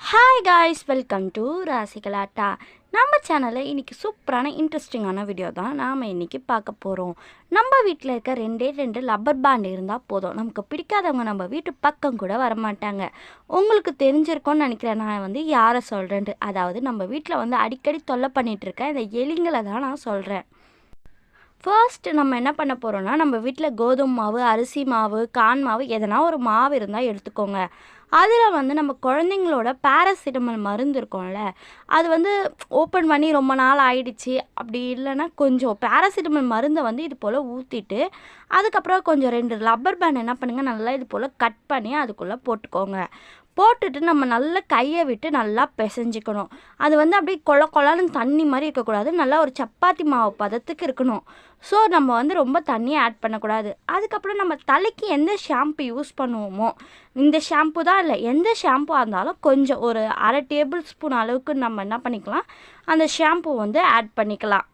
Hi guys welcome to Rasigalatta நம்ம சேனலில் இன்றைக்கி சூப்பரான இன்ட்ரெஸ்டிங்கான வீடியோ தான் நாம் இன்றைக்கி பார்க்க போகிறோம் நம்ம வீட்டில் இருக்க ரெண்டே ரெண்டு லப்பர் பேண்ட் இருந்தால் போதும். நமக்கு பிடிக்காதவங்க நம்ம வீட்டு பக்கம் கூட வரமாட்டாங்க. உங்களுக்கு தெரிஞ்சிருக்கோன்னு நினைக்கிறேன். நான் வந்து யாரை சொல்கிறேன்ட்டு அதாவது நம்ம வீட்டில் வந்து அடிக்கடி தொல்லை பண்ணிகிட்டு இருக்கேன் இந்த எலிங்களை தான் நான் சொல்கிறேன் ஃபர்ஸ்ட் நம்ம என்ன பண்ண போகிறோம்னா நம்ம வீட்டில் கோதுமை மாவு அரிசி மாவு கான் மாவு எதனா ஒரு மாவு இருந்தால் எடுத்துக்கோங்க. அதில் வந்து நம்ம குழந்தைங்களோட பேராசிட்டமல் மருந்து இருக்கும்ல அது வந்து ஓப்பன் பண்ணி ரொம்ப நாள் ஆயிடுச்சு. அப்படி இல்லைன்னா கொஞ்சம் பேராசிட்டமல் மருந்தை வந்து இது போல் ஊற்றிட்டு அதுக்கப்புறம் கொஞ்சம் ரெண்டு ரப்பர் பேண்ட் என்ன பண்ணுங்கள் நல்லா இது போல் கட் பண்ணி அதுக்குள்ளே போட்டுக்கோங்க. போட்டுட்டு நம்ம நல்லா கையை விட்டு நல்லா பிசைஞ்சிக்கணும். அது வந்து அப்படியே கொல கொலன்னு தண்ணி மாதிரி இருக்கக்கூடாது. நல்லா ஒரு சப்பாத்தி மாவு பதத்துக்கு இருக்கணும். ஸோ நம்ம வந்து ரொம்ப தண்ணியை ஆட் பண்ணக்கூடாது. அதுக்கப்புறம் நம்ம தலைக்கு எந்த ஷாம்பு யூஸ் பண்ணுவோமோ இந்த ஷாம்பு தான் இல்லை எந்த ஷாம்புவாக இருந்தாலும் கொஞ்சம் ஒரு அரை டேபிள் ஸ்பூன் அளவுக்கு நம்ம என்ன பண்ணிக்கலாம் அந்த ஷாம்பு வந்து ஆட் பண்ணிக்கலாம்.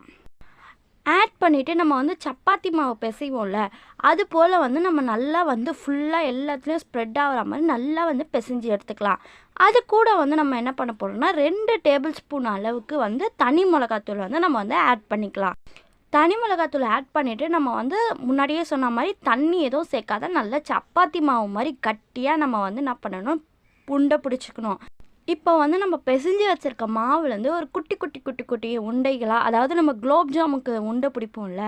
ஆட் பண்ணிவிட்டு நம்ம வந்து சப்பாத்தி மாவு பிசைவோம்ல அது போல் வந்து நம்ம நல்லா வந்து ஃபுல்லாக எல்லாத்துலேயும் ஸ்ப்ரெட் ஆகிற மாதிரி நல்லா வந்து பிசைஞ்சு எடுத்துக்கலாம். அது கூட வந்து நம்ம என்ன பண்ண போகிறோம்னா ரெண்டு டேபிள் ஸ்பூன் அளவுக்கு வந்து தனி மிளகாத்தூள் வந்து நம்ம வந்து ஆட் பண்ணிக்கலாம். தனி மிளகாத்தூள் ஆட் பண்ணிவிட்டு நம்ம வந்து முன்னாடியே சொன்ன மாதிரி தண்ணி எதுவும் சேர்க்காத நல்லா சப்பாத்தி மாவு மாதிரி கட்டியாக நம்ம வந்து என்ன பண்ணணும்? புண்டை பிடிச்சிக்கணும். இப்போ வந்து நம்ம பெசிஞ்சு வச்சுருக்க மாவுலேருந்து ஒரு குட்டி குட்டி குட்டி குட்டி உண்டைகளாக அதாவது நம்ம குலோப் ஜாமுக்கு உண்டை பிடிப்போம்ல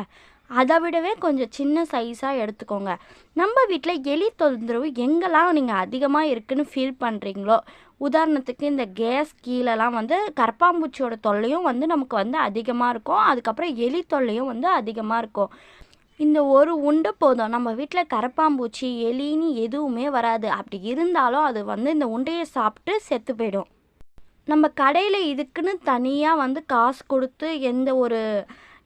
அதை விடவே கொஞ்சம் சின்ன சைஸாக எடுத்துக்கோங்க. நம்ம வீட்டில் எலி தொந்தரவு எங்கெல்லாம் நீங்கள் அதிகமாக இருக்குன்னு ஃபீல் பண்ணுறீங்களோ உதாரணத்துக்கு இந்த கேஸ் கீழெல்லாம் வந்து கரப்பாம்பூச்சியோட தொல்லையும் வந்து நமக்கு வந்து அதிகமாக இருக்கும். அதுக்கப்புறம் எலி தொல்லையும் வந்து அதிகமாக இருக்கும். இந்த ஒரு உண்டை போதும். நம்ம வீட்டில் கரப்பாம்பூச்சி எலின்னு எதுவுமே வராது. அப்படி இருந்தாலும் அது வந்து இந்த உண்டையை சாப்பிட்டு செத்து போயிடும். நம்ம கடையில் இதுக்குன்னு தனியாக வந்து காசு கொடுத்து எந்த ஒரு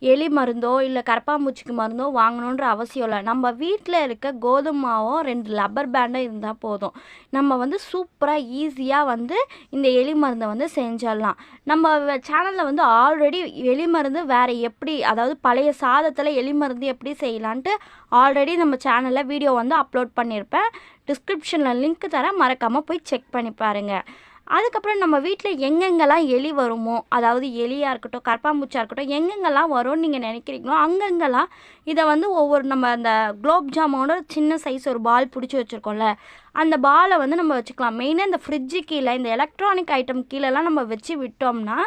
எலி மருந்தோ இல்லை கரப்பாம்பூச்சிக்கு மருந்தோ வாங்கணுன்ற அவசியம் இல்லை. நம்ம வீட்டில் இருக்க கோதுமை ரெண்டு லப்பர் பேண்டும் இருந்தால் போதும். நம்ம வந்து சூப்பராக ஈஸியாக வந்து இந்த எலி மருந்தை வந்து செஞ்சிடலாம். நம்ம சேனலில் வந்து ஆல்ரெடி எலி மருந்து வேறு எப்படி அதாவது பழைய சாதத்தில் எலி மருந்து எப்படி செய்யலான்ட்டு ஆல்ரெடி நம்ம சேனலில் வீடியோ வந்து அப்லோட் பண்ணியிருப்பேன் டிஸ்கிரிப்ஷனில் லிங்க் தரேன். மறக்காமல் போய் செக் பண்ணி பாருங்கள் அதுக்கப்புறம் நம்ம வீட்டில் எங்கெங்கெல்லாம் எலி வருமோ அதாவது எலியாக இருக்கட்டும் கரப்பாம்பூச்சியாக இருக்கட்டும் எங்கெங்கெல்லாம் வரும்னு நீங்கள் நினைக்கிறீங்களோ அங்கங்கெல்லாம் இதை வந்து ஒவ்வொரு நம்ம அந்த குலோப் ஜாமோட சின்ன சைஸ் ஒரு பால் பிடிச்சி வச்சுருக்கோம்ல அந்த பாலை வந்து நம்ம வச்சுக்கலாம். மெயினாக இந்த ஃப்ரிட்ஜு கீழே இந்த எலக்ட்ரானிக் ஐட்டம் கீழெல்லாம் நம்ம வச்சு விட்டோம்னா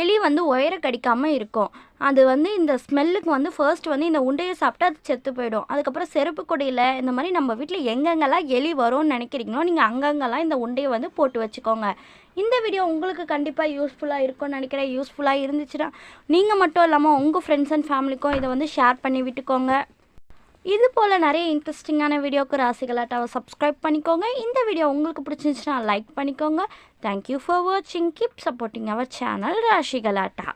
எலி வந்து உயர கடிக்காமல் இருக்கும். அது வந்து இந்த ஸ்மெல்லுக்கு வந்து ஃபர்ஸ்ட் வந்து இந்த உண்டையை சாப்பிட்டு அது செத்து போயிடும். அதுக்கப்புறம் செருப்பு கொடியில் இந்த மாதிரி நம்ம வீட்டில் எங்கெங்கெல்லாம் எலி வரும்னு நினைக்கிறீங்களோ நீங்கள் அங்கங்கெல்லாம் இந்த உண்டையை வந்து போட்டு வச்சுக்கோங்க. இந்த வீடியோ உங்களுக்கு கண்டிப்பாக யூஸ்ஃபுல்லாக இருக்கும்னு நினைக்கிறேன். யூஸ்ஃபுல்லாக இருந்துச்சுன்னா நீங்கள் மட்டும் இல்லாமல் உங்கள் ஃப்ரெண்ட்ஸ் அண்ட் ஃபேமிலிக்கும் இதை வந்து ஷேர் பண்ணி விட்டுக்கோங்க. இது போல் நிறைய இன்ட்ரெஸ்டிங்கான வீடியோக்கு ராசிகளாட்டாவை சப்ஸ்கிரைப் பண்ணிக்கோங்க. இந்த வீடியோ உங்களுக்கு பிடிச்சிருந்துச்சுன்னா லைக் பண்ணிக்கோங்க. தேங்க்யூ ஃபார் வாட்சிங் keep supporting our channel Rasigalatta.